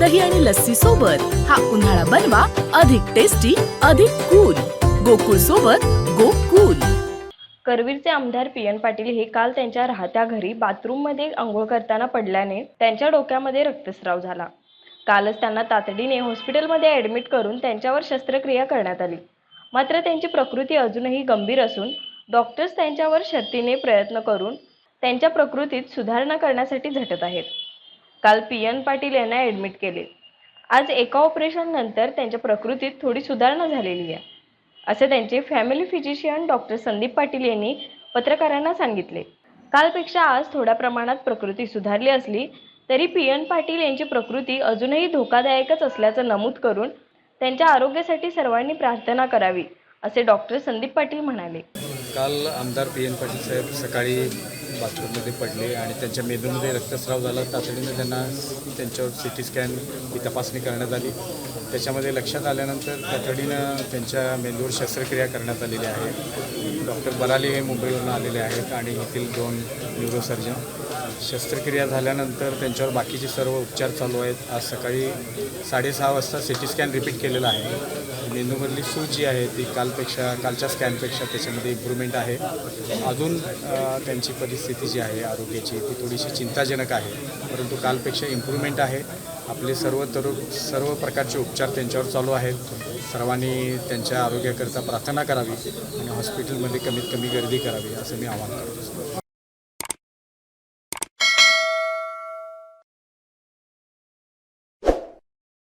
दही आणि लस्सी सोबत हा उन्हाळा बनवा अधिक टेस्टी अधिक कूल गोकुळ सोबत गोकुल. करवीरचे आमदार पी एन पाटील हे काल त्यांच्या राहत्या घरी बाथरूममध्ये आंघोळ करताना पडल्याने त्यांच्या डोक्यामध्ये रक्तस्राव झाला. कालच त्यांना तातडीने हॉस्पिटलमध्ये ॲडमिट करून त्यांच्यावर शस्त्रक्रिया करण्यात आली. मात्र त्यांची प्रकृती अजूनही गंभीर असून डॉक्टर्स त्यांच्यावर शर्तीने प्रयत्न करून त्यांच्या प्रकृतीत सुधारणा करण्यासाठी झटत आहेत. काल पी एन पाटील यांना ॲडमिट केले. आज एका ऑपरेशननंतर त्यांच्या प्रकृतीत थोडी सुधारणा झालेली आहे असे त्यांचे family physician doctor Sandeep Patil यांनी पत्रकारांना सांगितले. कालपेक्षा आज थोड्या प्रमाणात प्रकृती सुधारली असली तरी पी एन पाटील यांची प्रकृती अजूनही धोकादायकच असल्याचं नमूद करून त्यांच्या आरोग्यासाठी सर्वांनी प्रार्थना करावी असे डॉक्टर संदीप पाटील म्हणाले. काल आमदार पी एन पाटील साहेब सकाळी बाथरूममध्ये पडले आणि त्यांच्या मेंदूमध्ये रक्तस्राव झाला. तातडीने त्यांना त्यांच्यावर सी टी स्कॅन ही तपासणी करण्यात आली. त्याच्यामध्ये लक्षात आल्यानंतर तातडीनं त्यांच्या मेंदूवर शस्त्रक्रिया करण्यात आलेली आहे. डॉक्टर बराले हे मुंबईवरून आलेले आहेत आणि येथील दोन न्यूरोसर्जन शस्त्रक्रिया झाल्यानंतर त्यांच्यावर बाकीचे सर्व उपचार चालू आहेत. आज सकाळी साडेसहा वाजता सी टी स्कॅन रिपीट केलेला आहे. मेंदूमधली सूज जी आहे ती कालपेक्षा कालच्या स्कॅनपेक्षा त्याच्यामध्ये इम्प्रूव्हमेंट आहे. अजून त्यांची परिस्थिती जी आहे आरोग्याची ती थोडीशी चिंताजनक आहे. परंतु कालपेक्षा इम्प्रूव्हमेंट आहे. आपले सर्व तरुण सर्व प्रकारचे उपचार त्यांच्यावर चालू आहेत. सर्वांनी त्यांच्या आरोग्याकरता प्रार्थना करावी आणि हॉस्पिटलमध्ये कमीत कमी गर्दी करावी असं मी आवाहन करतो.